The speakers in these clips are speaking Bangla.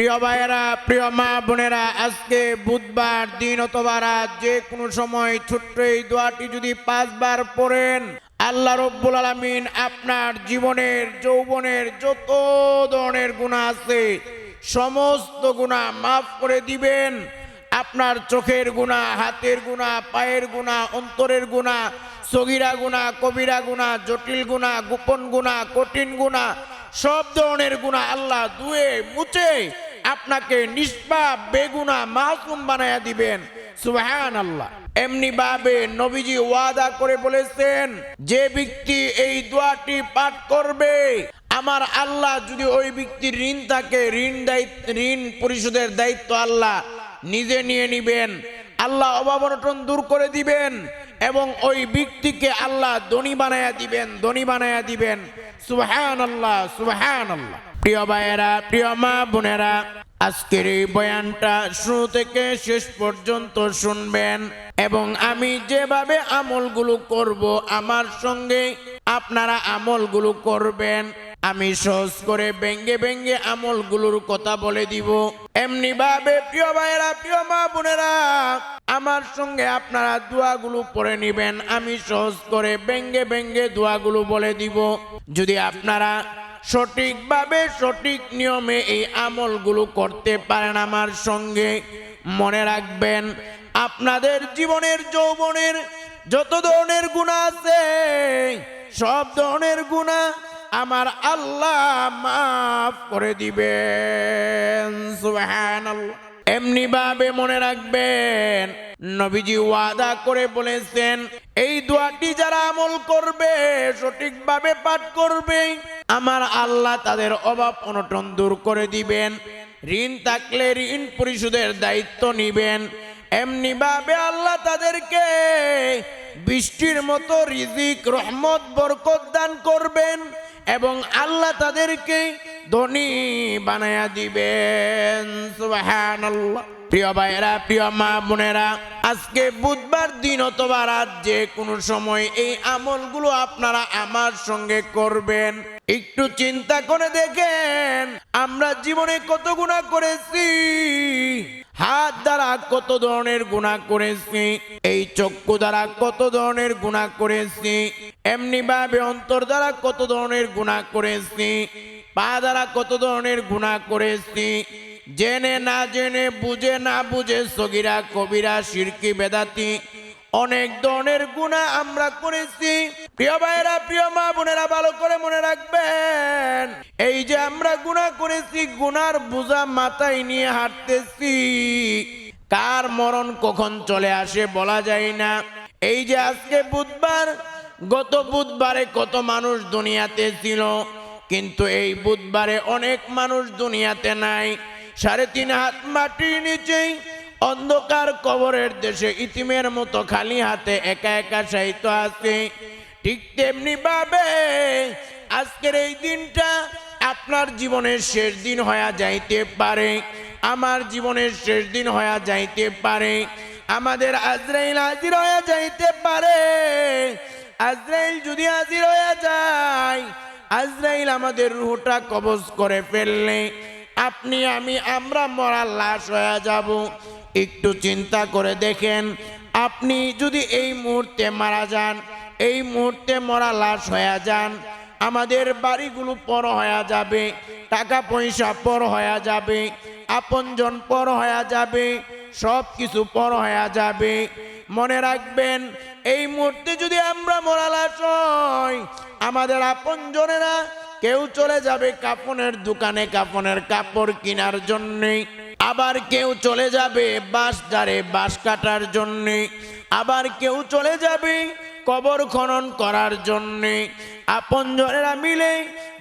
প্রিয় ভাইয়েরা, প্রিয় মা বোনেরা, আজকে বুধবার দিন অথবা রাত যে কোনো সময় ছোট্ট এই দোয়াটি যদি পাঁচবার পড়েন, আল্লাহ রব্বুল আলমিন আপনার জীবনের, যৌবনের যত ধরনের গুণা আছে, সমস্ত গুণা মাফ করে দিবেন। আপনার চোখের গুণা হাতের গুণা পায়ের গুণা অন্তরের গুণা সগিরা গুণা কবিরা গুণা জটিল গুণা গোপন গুণা কঠিন গুণা সব ধরনের গুণা আল্লাহ দুয়ে মুছে আপনাকে নিষ্পাপ, বেগুনা, মাসুম বানায়া দিবেন। সুবহান আল্লাহ এমনি ভাবে নবীজি ওয়াদা করে বলেছেন, যে ব্যক্তি এই দোয়াটি পাঠ করবে, আমার আল্লাহ যদি ওই ব্যক্তির ঋণ থাকে, ঋণ দায়িত্ব, ঋণ পরিশোধের দায়িত্ব আল্লাহ নিজে নিয়ে নিবেন, আল্লাহ অভাব অনটন দূর করে দিবেন এবং ওই ব্যক্তিকে আল্লাহ ধনী বানায়া দিবেন, ধনী বানায়া দিবেন। সুবহান আল্লাহ সুবহান আল্লাহ প্রিয় ভাইয়েরা, প্রিয় মা বোনেরা, আজকের এই বয়ানটা শুরু থেকে শেষ পর্যন্ত শুনবেন এবং আমি যেভাবে আমলগুলো করব, আমার সঙ্গে আপনারা আমলগুলো করবেন। আমি সহজ করে ব্যঙ্গে ব্যঙ্গে আমলগুলোর কথা বলে দিব। এমনি ভাবে প্রিয় ভাইয়েরা, প্রিয় মা বোনেরা, আমার সঙ্গে আপনারা দোয়াগুলো পড়ে নিবেন। আমি সহজ করে ব্যঙ্গে ব্যঙ্গে দোয়াগুলো বলে দিব। যদি আপনারা সঠিকভাবে সঠিক নিয়মে এই আমলগুলো করতে পারেন আমার সঙ্গে। মনে রাখবেন, আপনাদের জীবনের যৌবনের যত ধরনের গুণা আছে, সব ধরনের গুণা আমার আল্লাহ মাফ করে দিবেন। সুবহানাল্লাহ। এমনি ভাবে মনে রাখবেন। নবীজি ওয়াদা করে বলেছেন, এই দোয়াটি যারা আমল করবে, সঠিকভাবে পাঠ করবে। আমার আল্লাহ তাদের অভাব অনটন দূর করে দিবেন। ঋণ থাকলে ঋণ পরিশোধের দায়িত্ব নিবেন। এমনি ভাবে আল্লাহ তাদেরকে বৃষ্টির মতো রিজিক, রহমত, বরকত দান করবেন এবং আল্লাহ তাদেরকে ধনী বানায়া দিবেন, সুবহানাল্লাহ। প্রিয় ভাইয়েরা, প্রিয় মা বোনেরা, আজকে বুধবার দিন অথবা রাত যে কোনো সময় এই আমলগুলো আপনারা আমার সঙ্গে করবেন। একটু চিন্তা করে দেখেন, আমরা জীবনে কত গুণা করেছি, হাত দ্বারা কত ধরনের গুণা করেছি, এই চক্ষু দ্বারা কত ধরনের গুণা করেছি এমনি ভাবে অন্তর দ্বারা কত ধরনের গুণা করেছি পা দ্বারা কত ধরনের গুণা করেছি? জেনে না জেনে, বুঝে না বুঝে সগিরা, কবিরা শিরকি বেদাতি, অনেক ধরনের গুণা আমরা করেছি। প্রিয় ভাইরা প্রিয় মা বোনেরা, ভালো করে মনে রাখবেন, এই যে আমরা গুণা করেছি, গুনার বোঝা মাথায় নিয়ে হাঁটতেছি। কার মরণ কখন চলে আসে বলা যায় না। এই যে আজকে বুধবার, গত বুধবারে কত মানুষ দুনিয়াতে ছিল কিন্তু এই বুধবারে অনেক মানুষ দুনিয়াতে নাই। সাড়ে তিন হাত মাটির নিচেই অন্ধকার কবরের দেশে ইতিমের মতো খালি হাতে একা একা সাহিত্য আছে। ঠিক তেমনি ভাবে আজকের এই দিনটা আপনার জীবনের শেষ দিন হয়ে যাইতে পারে। আমার জীবনের শেষ দিন হয়ে যাইতে পারে। আমাদের আজরাইল হাজির হয়ে যাইতে পারে। আজরাইল যদি হাজির হয়ে যায় আজরাইল আমাদের রুহটা কবজ করে ফেললে, আপনি, আমি, আমরা মরা লাশ হয়ে যাব। একটু চিন্তা করে দেখেন, আপনি যদি এই মুহূর্তে মারা যান, এই মুহূর্তে মরা লাশ হয়ে যান, আমাদের বাড়িগুলো পর হয়ে যাবে, টাকা পয়সা পর হয়ে যাবে, আপনজন পর হয়ে যাবে সব কিছু পর হয়ে যাবে। মনে রাখবেন, এই মুহূর্তে যদি আমরা মরা লাশ হই, আমাদের আপনজনেরা কেউ চলে যাবে কাপনের দোকানে কাপনের কাপড় কেনার জন্যে, আবার কেউ চলে যাবে বাঁশ দ্বারে বাঁশ কাটার জন্যে, আবার কেউ চলে যাবে কবর খনন করার জন্যে। আপনজনেরা মিলে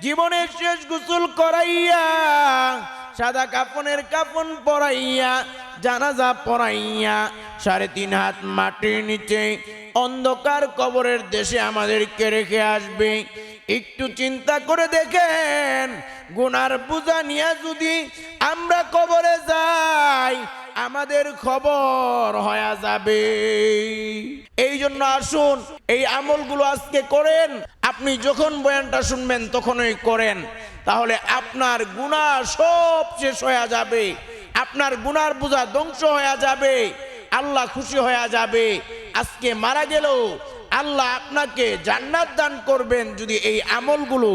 জীবনের শেষ গোসল করাইয়া, সাদা কাপনের কাপন পরাইয়া জানাজা পড়াইয়া সাড়ে তিন হাত মাটির নিচে অন্ধকার কবরের দেশে আমাদেরকে রেখে আসবে। একটু চিন্তা করে দেখেন, গুনার বোঝা নিয়ে যদি আমরা কবরে যাই, আমাদের খবর হয়ে যাবে। এই জন্য আসুন, এই আমলগুলো আজকে করেন। আপনি যখন বয়ানটা শুনবেন তখনই করেন। তাহলে আপনার গুণা সব শেষ হয়ে যাবে। আপনার গুনার বোঝা ধ্বংস হয়ে যাবে, আল্লাহ খুশি হয়ে যাবে। আজকে মারা গেলেও আল্লাহ আপনাকে জান্নাত দান করবেন যদি এই আমলগুলো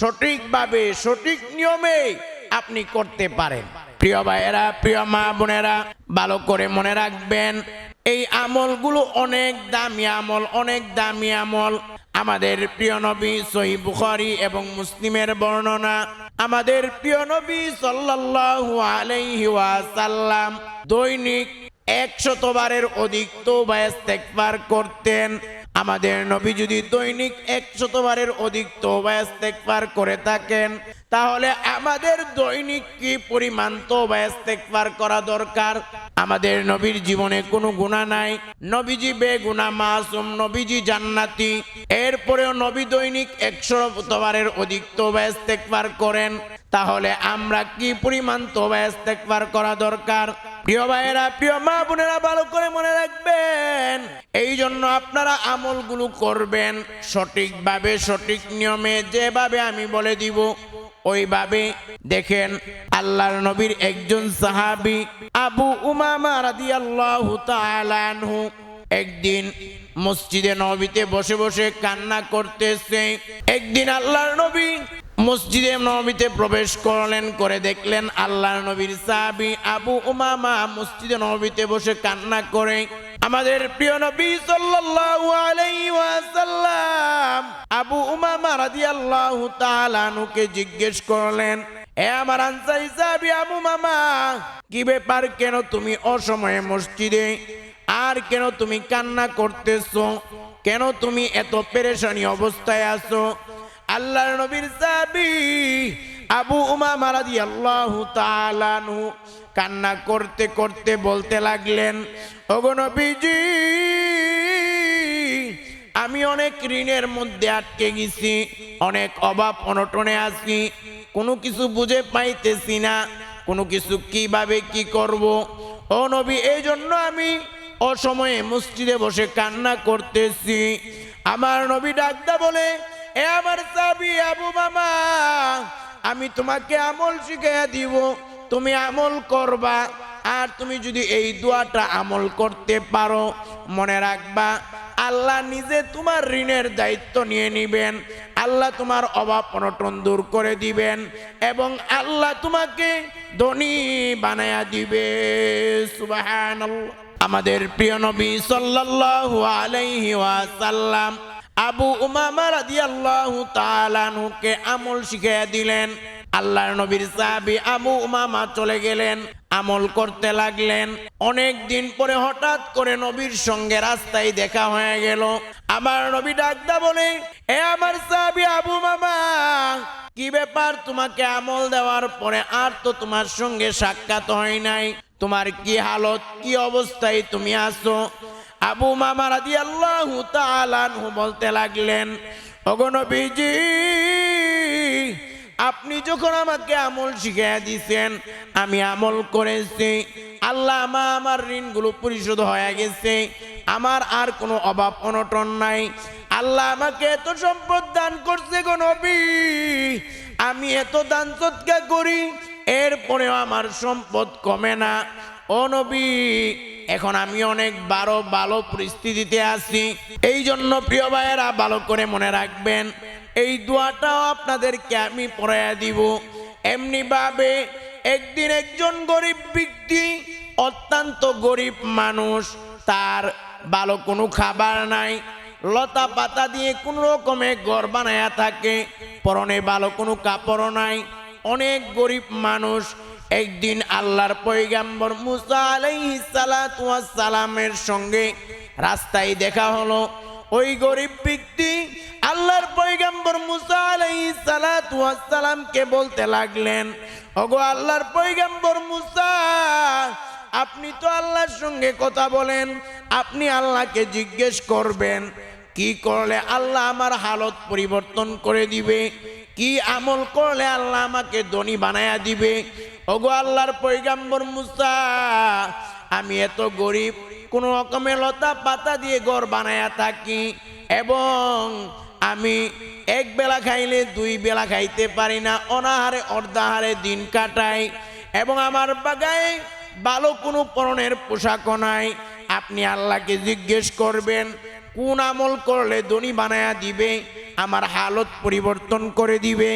সঠিকভাবে, সঠিক নিয়মে আপনি করতে পারেন। প্রিয় ভাইয়েরা, প্রিয় মা বোনেরা, ভালো করে মনে রাখবেন, এই আমলগুলো অনেক দামি আমল, অনেক দামি আমল। আমাদের প্রিয় নবী সহি বুখারি এবং মুসলিমের বর্ণনা, আমাদের প্রিয় নবী সাল্লাল্লাহু আলাইহি ওয়াসাল্লাম দৈনিক একশতবারের অধিক তো করতেন। আমাদের নবী যদি দৈনিক একশতবারের অধিক তোবা ইস্তেগফার করে থাকেন, তাহলে আমাদের দৈনিক কি পরিমাণ তোবা ইস্তেগফার করা দরকার? আমাদের নবীর জীবনে কোনো গুণা নাই। নবীজি বেগুনা মাসুম, নবীজি জান্নাতি। এরপরেও নবী দৈনিক একশো বারের অধিক তোবা ইস্তেগফার করেন। তাহলে আমরা কি পরিমাণ তোবা ইস্তেগফার করা দরকার? প্রিয় ভাইয়েরা, প্রিয় মা বোনেরা, ভালো করে মনে রাখবেন এই জন্য আপনারা আমলগুলো করবেন সঠিকভাবে, সঠিক নিয়মে, যেভাবে আমি বলে দিব, ওইভাবে। দেখেন, আল্লাহর নবীর একজন সাহাবি, আবু উমামা রাদিয়াল্লাহু তাআলা আনহু, একদিন মসজিদে নবীতে বসে বসে কান্না করতেছে। একদিন আল্লাহর নবী মসজিদে নবীতে প্রবেশ করলেন, করে দেখলেন আল্লাহ নবীর সাহাবি আবু উমামা মসজিদে নবীতে বসে কান্না করে। আমাদের প্রিয় নবী সাল্লাল্লাহু আলাইহি ওয়াসাল্লাম আবু উমামা রাদিয়াল্লাহু তাআলা নুকে জিজ্ঞেস করলেন, এ আমার আনসারি সাহাবি আবু মামা কি ব্যাপার কেন তুমি অসময়ে মসজিদে? আর কেন তুমি কান্না করতেছো? কেন তুমি এত পেরেশানি অবস্থায় আছো? আল্লাহর নবীর সাহাবী আবু উমামা রাদিয়াল্লাহু তাআলা আনহু কান্না করতে করতে বলতে লাগলেন অগনবীজি আমি অনেক ঋণের মধ্যে আটকে গেছি, অনেক অভাব অনটনে আছি, কোনো কিছু বুঝে পাইতেছি না, কোনো কিছু কীভাবে কি করব? ও নবী, এই জন্য আমি অসময়ে মসজিদে বসে কান্না করতেছি। আমার নবী ডাকদা বলে এ আমার সাবি আবু মামা, আমি তোমাকে আমল শিখাইয়া দিব। তুমি আমল করবা, আর তুমি যদি এই দোয়াটা আমল করতে পারো, মনে রাখবা, আল্লাহ নিজে তোমার ঋণের দায়িত্ব নিয়ে নিবেন, আল্লাহ তোমার অভাব অনটন দূর করে দিবেন, এবং আল্লাহ তোমাকে ধনী বানায়া দিবে। সুবহানাল্লাহ। আমাদের প্রিয় নবী সাল্লাল্লাহু আলাইহি ওয়াসাল্লাম আবু উমামা রাদিয়াল্লাহু তাআলা নুকে আমল শিখিয়ে দিলেন। আল্লাহর নবীর সাহাবী আবু উমামা চলে গেলেন, আমল করতে লাগলেন। অনেক দিন পরে হঠাৎ করে নবীর সঙ্গে রাস্তায় দেখা হয়ে গেল। আমার নবী ডাকদা বলে, এ আমার সাহাবী আবু মামা কি ব্যাপার তোমাকে আমল দেওয়ার পরে আর তো তোমার সঙ্গে সাক্ষাৎ হয় নাই? তোমার কি হালত, কি অবস্থায় তুমি আছো? আবু মামা রাদি আল্লাহ তালানহু বলতে লাগলেন অগণবীজি আপনি যখন আমাকে আমল শিখিয়ে দিছেন, আমি আমল করেছি। আল্লাহ আমা আমার ঋণগুলো পরিশোধ হয়ে গেছে। আমার আর কোনো অভাব অনটন নাই। আল্লাহ আমাকে এত সম্পদ দান করছে গো নবী। আমি এত দান সৎকা করি, এরপরেও আমার সম্পদ কমে না। ও নবী, এখন আমি অনেক বারো ভালো পরিস্থিতিতে আছি এই জন্য প্রিয় ভাইয়েরা, ভালো করে মনে রাখবেন, এই দোয়াটাও আপনাদেরকে আমি পড়াইয়া দিব। এমনি ভাবে একদিন একজন গরিব ব্যক্তি, অত্যন্ত গরিব মানুষ, তার ভালো কোনো খাবার নাই, লতা পাতা দিয়ে কোন রকমে ঘর বানায়া থাকে, পরনে ভালো কোনো কাপড় নাই, অনেক গরিব মানুষ একদিন আল্লাহর পৈগাম্বর মুসা সালামের সঙ্গে রাস্তায় দেখা হলো। ওই গরিব ব্যক্তি আল্লাহর পৈগাম্বর মুসা সালামকে বলতে লাগলেন, ওগো আল্লাহর পৈগাম্বর মুসা, আপনি তো আল্লাহর সঙ্গে কথা বলেন, আপনি আল্লাহকে জিজ্ঞেস করবেন, কি করলে আল্লাহ আমার হালত পরিবর্তন করে দিবে? কি আমল করলে আল্লাহ আমাকে ধনী বানায়া দিবে? ওগো আল্লাহর পৈগাম্বর মুসা, আমি এত গরিব, কোন রকমের লতা পাতা দিয়ে ঘর বানায়া থাকি এবং আমি এক বেলা খাইলে দুই বেলা খাইতে পারি না, অনাহারে অর্ধাহারে দিন কাটাই এবং আমার বাগায় ভালো কোনো পরনের পোশাকও নাই। আপনি আল্লাহকে জিজ্ঞেস করবেন, কোন আমল করলে ধনী বানায়া দিবে? আমার হালত পরিবর্তন করে দিবে।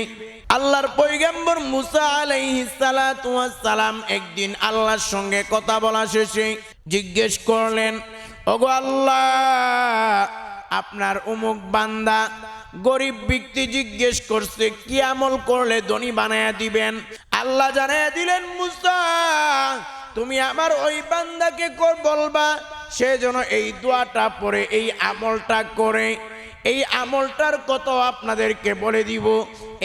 আল্লাহর পৈগম্বর মুসা আলাইহিস সালাতু ওয়াস সালাম একদিন আল্লাহর সঙ্গে কথা বলা শেষে জিজ্ঞেস করলেন, ওগো আল্লাহ, আপনার অমুক বান্দা গরিব ব্যক্তি জিজ্ঞেস করছে, কি আমল করলে ধনী বানায়া দিবেন? আল্লাহ জানায়া দিলেন, মুসা, তুমি আমার ওই বান্দাকে বলবা সে যেন এই দোয়াটা পরে এই আমলটা করে এই আমলটার কত আপনাদেরকে বলে দিব?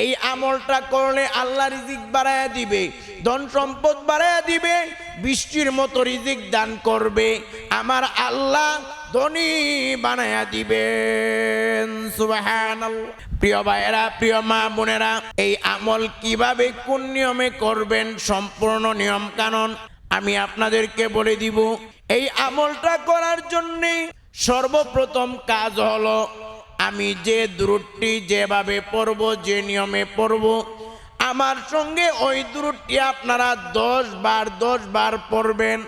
এই আমলটা করলে আল্লাহ রিজিক বাড়ায়া দিবে, ধন সম্পদ বাড়ায়া দিবে, বৃষ্টির মতো রিজিক দান করবে, আমার আল্লাহ ধনী বানায়া দিবেন। প্রিয় ভাইয়েরা, প্রিয় মা বোনেরা, এই আমল কীভাবে, কোন নিয়মে করবেন সম্পূর্ণ নিয়ম কানুন আমি আপনাদেরকে বলে দিব। এই আমলটা করার জন্যে সর্বপ্রথম কাজ হলো আমি যে দূরটি যেভাবে পড়ব, যে নিয়মে পড়ব, আমার সঙ্গে ওই দূরটি আপনারা দশ বার দশ বার পড়বেন।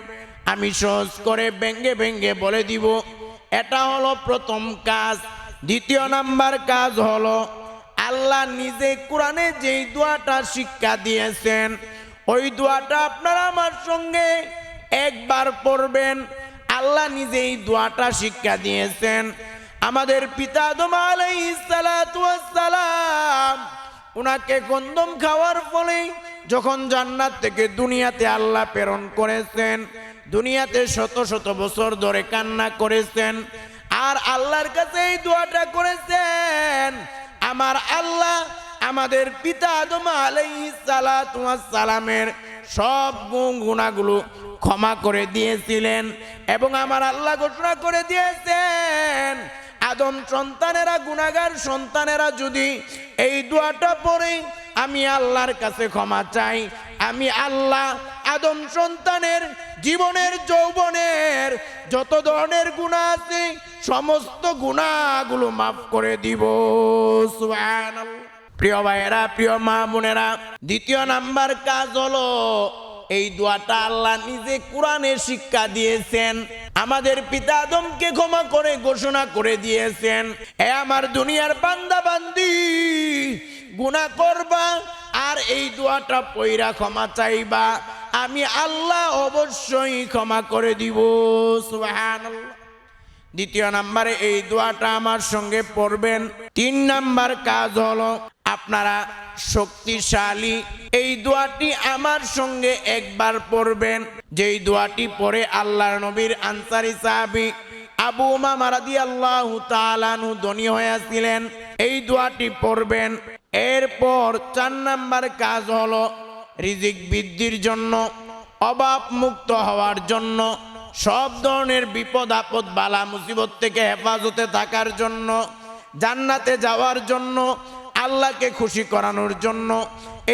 আমি সহজ করে ব্যঙ্গে ব্যঙ্গে বলে দিব। এটা হলো প্রথম কাজ। দ্বিতীয় নাম্বার কাজ হলো, আল্লাহ নিজে কোরআনে যেই দোয়াটা শিক্ষা দিয়েছেন, ওই দোয়াটা আপনারা আমার সঙ্গে একবার পড়বেন। আল্লাহ নিজেই দোয়াটা শিক্ষা দিয়েছেন। আমাদের পিতা সালাতু সালাম, উনাকে গন্ধম খাওয়ার ফলে যখন জান্নাত থেকে দুনিয়াতে আল্লাহ প্রেরণ করেছেন, দুনিয়াতে শত শত বছর ধরে কান্না করেছেন, আর আল্লাহর কাছে এই দোয়াটা করেছেন, আমার আল্লাহ আমাদের পিতা আদম সালামের সব গুণ গুণাগুলো ক্ষমা করে দিয়েছিলেন এবং আমার আল্লাহ ঘোষণা করে দিয়েছেন আদম সন্তানেরা গুণাগার সন্তানেরা যদি এই দোয়াটা পড়ে, আমি আল্লাহর কাছে ক্ষমা চাই আমি আল্লাহ আদম সন্তানের জীবনের, যৌবনের যত ধরনের গুণা আছে, সমস্ত গুণাগুলো মাফ করে দিব। প্রিয় ভাইয়েরা, প্রিয় মা বোনেরা, দ্বিতীয় নাম্বার কাজ হলো এই দোয়াটা আল্লাহ নিজে কোরআনে শিক্ষা দিয়েছেন। আমাদের পিতা আদমকে ক্ষমা করে ঘোষণা করে দিয়েছেন। এ আমার দুনিয়ার বান্দা বান্দি, গুনাহ করবা আর এই দোয়াটা পইরা ক্ষমা চাইবা। আমি আল্লাহ অবশ্যই ক্ষমা করে দিব। দ্বিতীয় নাম্বারে এই দোয়াটা আমার সঙ্গে পড়বেন। তিন নাম্বার কাজ হলো আপনারা শক্তিশালী। এই দোয়াটি আমার সঙ্গে একবার পড়বেন। যেই দোয়াটি পড়ে আল্লাহর নবীর আনসারি সাহাবি আবু উমামা আল্লাহ তাআলাহু ধনী হয়েছিলেন। এই দোয়াটি পড়বেন। এরপর চার নাম্বার কাজ হলো রিজিক বৃদ্ধির জন্য, অভাব মুক্ত হওয়ার জন্য, সব ধরনের বিপদ আপদ, বালা মুসিবত থেকে হেফাজতে থাকার জন্য, জান্নাতে যাওয়ার জন্য আল্লাহকে খুশি করানোর জন্য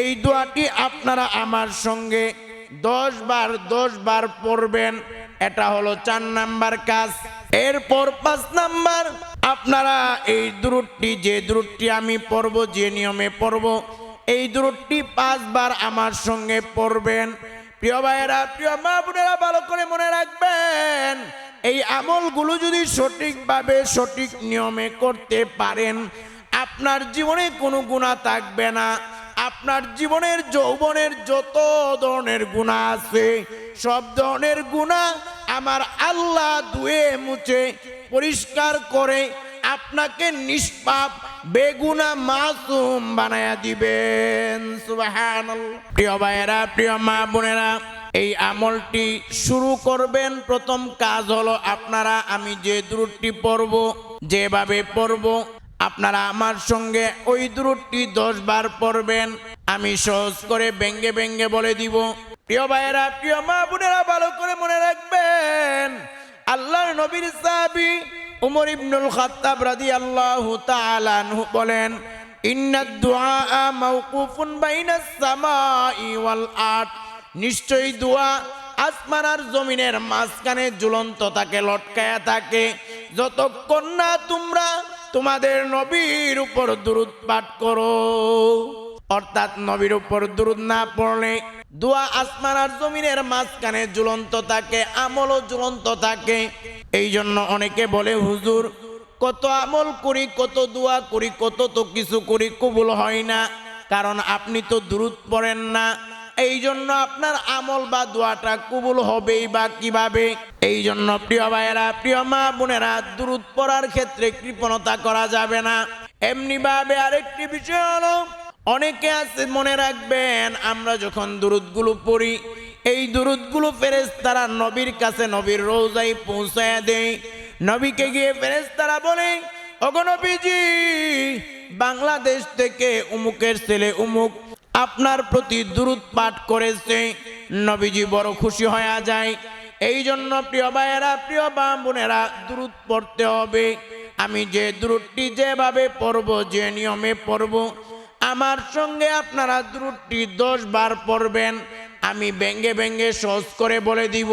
এই দোয়াটি আপনারা আমার সঙ্গে দশ বার দশ বার পড়বেন। এটা হলো চার নাম্বার কাজ। এরপর পাঁচ নাম্বার, আপনারা এই দূরটি, যে দূরটি আমি পড়ব, যে নিয়মে পড়ব, এই দূরটি পাঁচবার আমার সঙ্গে পড়বেন। প্রিয় ভাইয়েরা, প্রিয় মা বোনেরা, ভালো করে মনে রাখবেন, এই আমলগুলো যদি সঠিকভাবে সঠিক নিয়মে করতে পারেন আপনার জীবনে কোনো গুণা থাকবে না। আপনার জীবনের যৌবনের যত ধরনের গুণা আছে, সব ধরনের গুণা আমার আল্লাহ ধুয়ে মুছে, পরিষ্কার করে আপনাকে নিষ্পাপ, বেগুনা মাসুম বানায়া দিবেন। প্রিয় ভাইয়েরা, প্রিয় মা বোনেরা, এই আমলটি শুরু করবেন। প্রথম কাজ হলো আপনারা, আমি যে দূরটি পড়ব, যেভাবে পড়ব আপনারা আমার সঙ্গে ওই দূরটি দশ বার পড়বেন, আমি সহজ করে ব্যঙ্গে ব্যঙ্গে বলে দিব। প্রিয় ভাইয়েরা, প্রিয় মা বোনেরা, ভালো করে মনে রাখবেন, আল্লাহর নবীর সাহাবী উমর ইবনুল খাত্তাব রাদিয়াল্লাহু তাআলা আনহু বলেন, ইন্নাদ দুআ মাওকুফুন বাইনাস সামাই ওয়াল আরদ। নিশ্চয়ই দোয়া আসমান আর জমিনের মাঝখানে ঝুলন্ত থাকে, লটকায়া থাকে। যতক্ষণ না তোমরা তোমাদের নবীর উপর দুরুদ পাঠ করো। অর্থাৎ নবীর উপর দুরুদ না পড়লে দোয়া আসমান আর জমিনের মাঝখানে ঝুলন্ত থাকে, আমলও ঝুলন্ত থাকে। এই জন্য অনেকে বলে, হুজুর, কত আমল করি, কত দোয়া করি, কত তো কিছু করি, কবুল হয় না। কারণ আপনি তো দূরত পড়েন না। এই জন্য আপনার আমল বা দোয়াটা কবুল হবেই বা কীভাবে? এই জন্য প্রিয় ভাইয়েরা, প্রিয় মা বোনেরা দূরত পড়ার ক্ষেত্রে কৃপণতা করা যাবে না। এমনি ভাবে আরেকটি বিষয় হলো, অনেকে আছে মনে রাখবেন, আমরা যখন দুরুদগুলো পড়ি, এই দুরুদগুলো ফেরেস তারা নবীর কাছে নবীর রোজাই পৌঁছায় দেয়। নবীকে গিয়ে ফেরেস তারা বলে অগনবীজি বাংলাদেশ থেকে উমুকের ছেলে উমুক আপনার প্রতি দুরুদ পাঠ করেছে, নবীজি বড় খুশি হয়ে যায়। এই জন্য প্রিয় ভাইয়েরা, প্রিয় বা বোনেরা, দুরুদ পড়তে হবে। আমি যে দুরুদটি যেভাবে পড়ব, যে নিয়মে পড়ব, আমার সঙ্গে আপনারা দ্রুটটি দশ বার পড়বেন। আমি ব্যঙ্গে ব্যঙ্গে সহজ করে বলে দিব,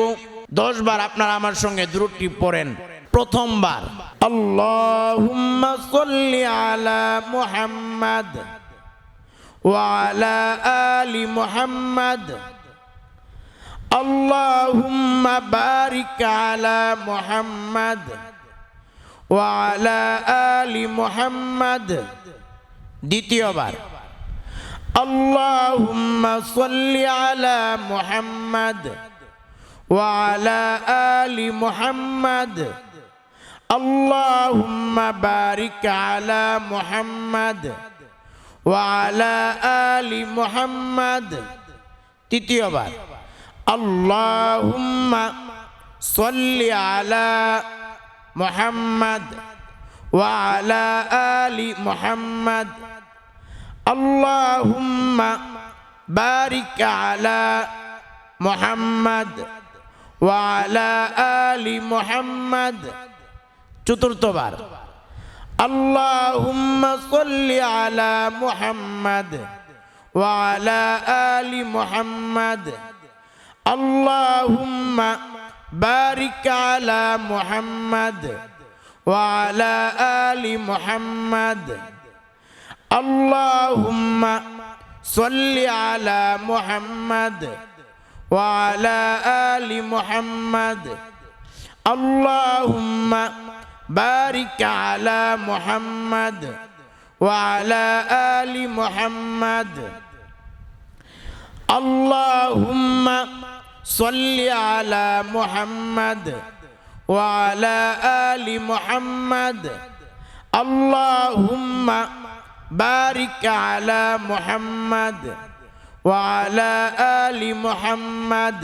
দশ বার আপনারা আমার সঙ্গে দ্রুটটি পড়েন। প্রথমবার সাল্লি আলা মুহাম্মাদ। وعلى آل محمد اللهم بارك على محمد وعلى آل محمد দ্বিতীয়বার اللهم صل على محمد وعلى آل محمد اللهم بارك على محمد ওয়ালা আলি মোহাম্মদ। তৃতীয়বার, আল্লাহুম্মা সল্লি আলা মোহাম্মদ ওয়ালা আলি মোহাম্মদ। আল্লাহুম্মা বারিক আলা মোহাম্মদ ওয়ালা আলি মোহাম্মদ। চতুর্থবার اللهم صل على محمد وعلى آل محمد. اللهم بارك على محمد وعلى آل محمد. اللهم صل على محمد وعلى آل محمد. اللهم بارك على محمد وعلى آل محمد. اللهم صل على محمد وعلى آل محمد. اللهم بارك على محمد وعلى آل محمد.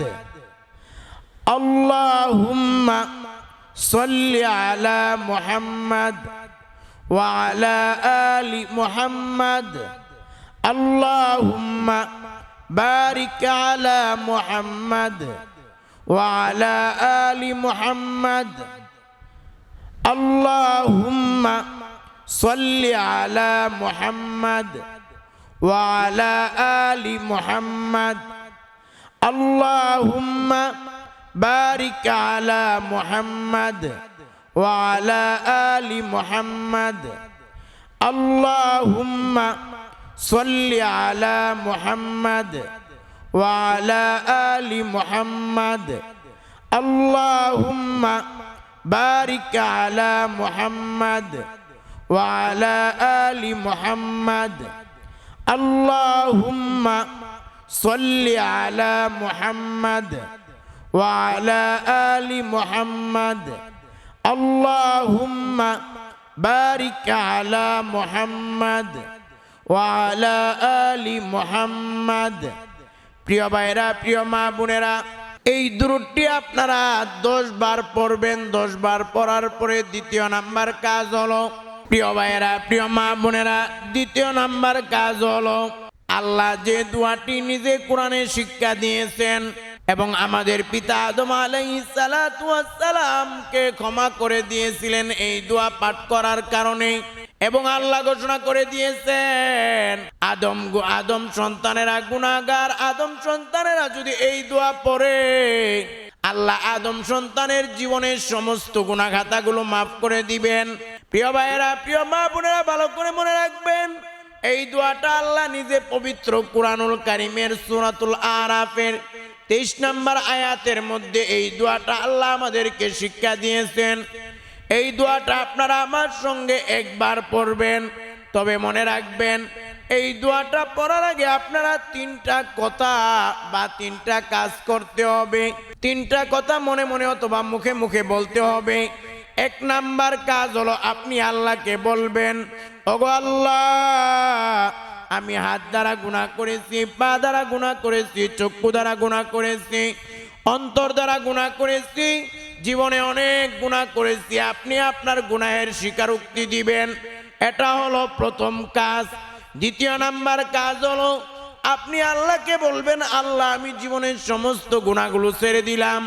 اللهم صل على محمد وعلى آل محمد. اللهم بارك على محمد وعلى آل محمد. اللهم صل على محمد وعلى آل محمد. اللهم بارك على محمد وعلى آل محمد. اللهم صل على محمد وعلى آل محمد. اللهم بارك على محمد وعلى آل محمد. اللهم صل على محمد وعلى آل محمد اللهم بارك على محمد وعلى آل محمد প্রিয় ভাইরা প্রিয় মা বোনেরা এই দূরটি আপনারা দশ বার পড়বেন দশ বার পড়ার পরে দ্বিতীয় নাম্বার কাজ হলো প্রিয় ভাইয়েরা প্রিয় মা বোনেরা দ্বিতীয় নাম্বার কাজ হলো আল্লাহ যে দোয়াটি নিজে কোরআনে শিক্ষা দিয়েছেন এবং আমাদের পিতা আদম আলাইসালামকে ক্ষমা করে দিয়েছিলেন, এই দোয়া পাঠ করার কারণে। এবং আল্লাহ ঘোষণা করে দিয়েছেন, আদম আদম সন্তানেরা গুনাগার আদম সন্তানেরা যদি এই দোয়া পড়ে, আল্লাহ আদম সন্তানের জীবনের সমস্ত গুণাঘাতাগুলো মাফ করে দিবেন। প্রিয় ভাইয়েরা, প্রিয় মা বোনেরা, ভালো করে মনে রাখবেন, এই দোয়াটা আল্লাহ নিজে পবিত্র কুরআনুল কারিমের সূরাতুল আরাফের তেইশ নম্বর আয়াতের মধ্যে এই দোয়াটা আল্লাহ আমাদেরকে শিক্ষা দিয়েছেন। এই দোয়াটা আপনারা আমার সঙ্গে একবার পড়বেন, তবে মনে রাখবেন, এই দোয়াটা পড়ার আগে আপনারা তিনটা কথা বা তিনটা কাজ করতে হবে। তিনটা কথা মনে মনে অথবা মুখে মুখে বলতে হবে। এক নাম্বার কাজ হলো আপনি আল্লাহকে বলবেন, ওগো আল্লাহ আমি হাত দ্বারা গুণা করেছি, পা দ্বারা গুণা করেছি, চক্ষু দ্বারা গুণা করেছি, অন্তর দ্বারা গুণা করেছি, জীবনে অনেক গুণা করেছি। আপনি আপনার গুনাহের স্বীকারোক্তি দিবেন। এটা হলো প্রথম কাজ। দ্বিতীয় নাম্বার কাজ হলো, আপনি আল্লাহকে বলবেন, আল্লাহ, আমি জীবনের সমস্ত গুণাগুলো ছেড়ে দিলাম,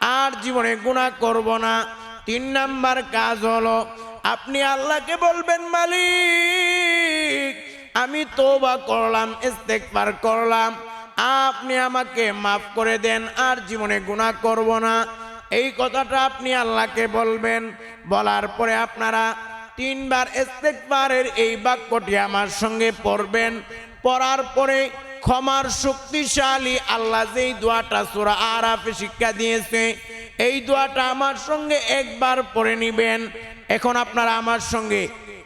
আর জীবনে গুণা করব না। তিন নাম্বার কাজ হলো, আপনি আল্লাহকে বলবেন, মালিক আমি তোবা করলাম ইস্তেকবার করলাম। আপনি আমাকে মাফ করে দেন, আর জীবনে গুণা করব না। এই কথাটা আপনি আল্লাহকে বলবেন। বলার পরে আপনারা তিনবার ইস্তেকবারের এই বাক্যটি আমার সঙ্গে পড়বেন। পড়ার পরে ক্ষমার শক্তিশালী আল্লাহ যেই দোয়াটা সুরা আরাফে শিক্ষা দিয়েছে, এই দোয়াটা আমার সঙ্গে একবার পড়ে নিবেন। এখন আপনারা আমার সঙ্গে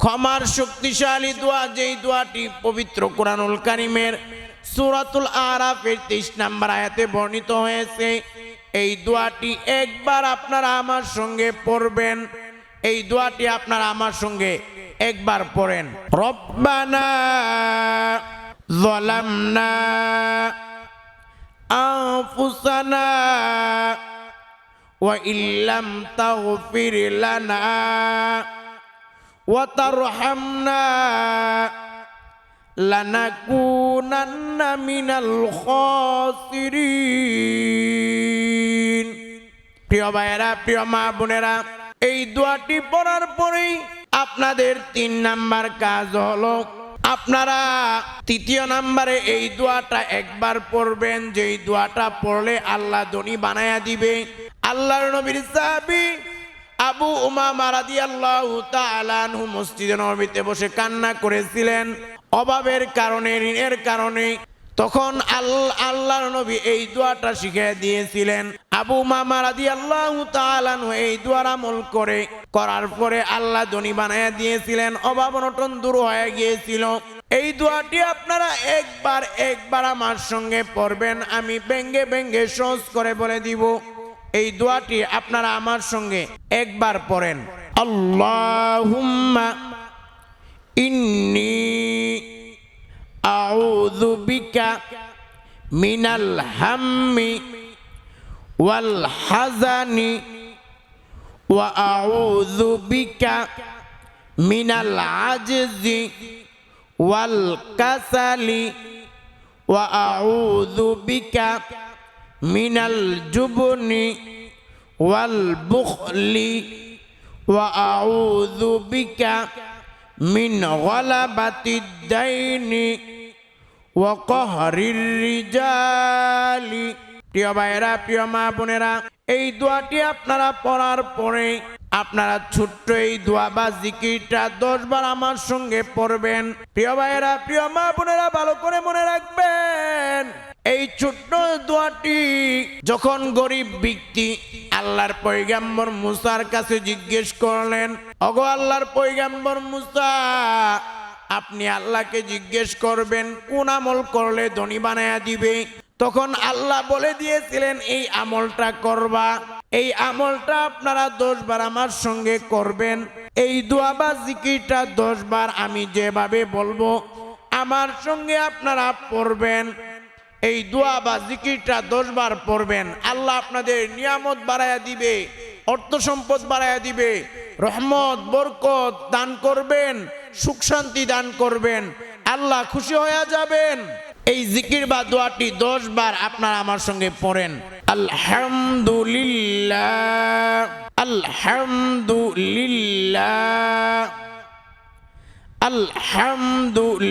ক্ষমার শক্তিশালী দোয়া, যেই দোয়াটি পবিত্র কোরআনুল কারিমের সুরাতুল আরাফের তেইশ নাম্বার আয়াতে বর্ণিত হয়েছে। এই দোয়াটি একবার আপনারা আমার সঙ্গে পড়বেন। এই দোয়াটি আপনারা আমার সঙ্গে একবার পড়েন। রব্বানা জলামনা ওয়া ইল্লাম তাগফির وترحمنا لنكونن من الخاسرين প্রিয় ভাইয়েরা প্রিয় মা বোনেরা এই দোয়াটি পড়ার পরেই আপনাদের তিন নাম্বার কাজ হলো আপনারা তৃতীয় নাম্বারে এই দোয়াটা একবার পড়বেন যেই দোয়াটা পড়লে আল্লাহ ধনী বানায়া দিবে আল্লাহর নবীর সাহাবী আবু উমামা রাদিয়াল্লাহু তাআলা আনহু মসজিদে নববীতে বসে কান্না করেছিলেন। অভাবের কারণে, ঋণের কারণে। তখন আল্লাহ আল্লাহর নবী এই দোয়াটা শিখিয়ে দিয়েছিলেন। আবু মামা রাদি আল্লাহ এই দোয়ার আমল করে, করার পরে আল্লাহ ধনী বানাইয়া দিয়েছিলেন। অভাব অনটন দূর হয়ে গিয়েছিল। এই দোয়াটি আপনারা একবার একবার আমার সঙ্গে পড়বেন। আমি ব্যঙ্গে ব্যঙ্গে সহজ করে বলে দিব। এই দোয়াটি আপনারা আমার সঙ্গে একবার পড়েন। আল্লাহুম্মা ইন্নি আউযু মিনাল হাম্মি ওয়াল হাজানি ওয়া আউযু বিকা মিনাল আজজি ওয়াল কাসালি ওয়া আউযু بك من الجبن والبخل وأعوذ بك من غلبة الدين وقهر الرجال প্রিয় ভাইয়েরা প্রিয় মা বোনেরা এই দোয়াটি আপনারা পড়ার পরে আপনারা ছোট্ট এই দোয়া বা জিকিরটা দশ বার আমার সঙ্গে পড়বেন প্রিয় ভাইয়েরা প্রিয় মা বোনেরা ভালো করে মনে রাখবেন এই ছোট্ট দোয়াটি যখন গরিব ব্যক্তি আল্লাহর পৈগাম্বর মুসার কাছে জিজ্ঞেস করলেন অগো আল্লাহর পৈগাম্বর মুসা, আপনি আল্লাহকে জিজ্ঞেস করবেন, কোন আমল করলে ধনী বানায়া দিবে? তখন আল্লাহ বলে দিয়েছিলেন, এই আমলটা করবা। এই আমলটা আপনারা দশ বার আমার সঙ্গে করবেন। এই দোয়া বা জিকিরটা দশ বার আমি যেভাবে বলব, আমার সঙ্গে আপনারা পড়বেন। এই দোয়া বা জিকিরটা দশ বার পড়বেন। আল্লাহ আপনাদের নিয়ামত বাড়াইয়া দিবে, অর্থ সম্পদ বাড়াইয়া দিবে, রহমত, বরকত দান করবেন, সুখ শান্তি দান করবেন, আল্লাহ খুশি হয়ে যাবেন। এই জিকির বা দোয়াটি দশ বার আপনারা আমার সঙ্গে পড়েন। আলহামদুলিল্লাহ আলহামদুলিল্লাহ আলহামদুলিল্লাহ।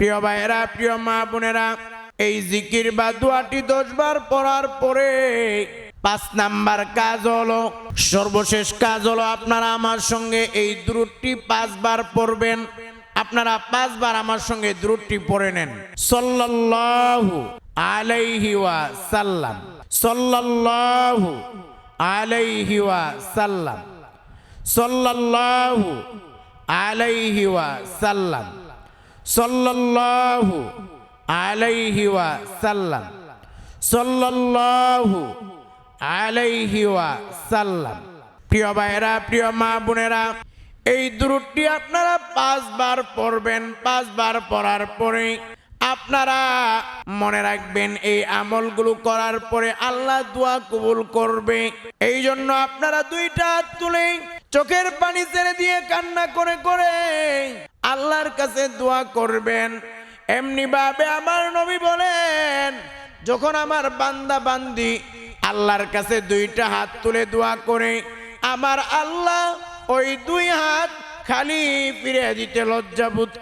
প্রিয় ভাইয়েরা, প্রিয় মা বোনেরা, এই জিকির বা দোয়াটি দশবার পড়ার পরে পাঁচ নাম্বার কাজ হলো, সর্বশেষ কাজ হলো আপনারা আমার সঙ্গে এই দ্রুটটি পাঁচবার পড়বেন। আপনারা পাঁচবার আমার সঙ্গে দ্রুটটি পড়ে নেন। সাল্লাল্লাহু আলাইহি ওয়া সাল্লাম সাল্লাল্লাহু আলাইহি ওয়া সাল্লাম সাল্লাল্লাহু আলাইহি ওয়া সাল্লাম সাল্লাল্লাহু আলাইহি ওয়া সাল্লাম। সাল্লাল্লাহু আলাইহি ওয়া সাল্লাম। প্রিয় ভাইরা প্রিয় মা বোনেরা, এই দূরটি আপনারা পাঁচবার পড়বেন, পাঁচবার পড়ার পরে আপনারা মনে রাখবেন এই আমলগুলো করার পরে আল্লাহ দোয়া কবুল করবে। এই জন্য আপনারা দুইটা হাত তুলে চোখের পানি ছেড়ে দিয়ে কান্না করে করে আল্লাহর কাছে দোয়া করবেন। এমনি ভাবে আমার নবী বলেন, যখন আমার বান্দা বান্দি আল্লাহর কাছে দুইটা হাত তুলে দোয়া করে, আমার আল্লাহ ওই দুই হাত খালি ফিরে দিতে লজ্জাবোধ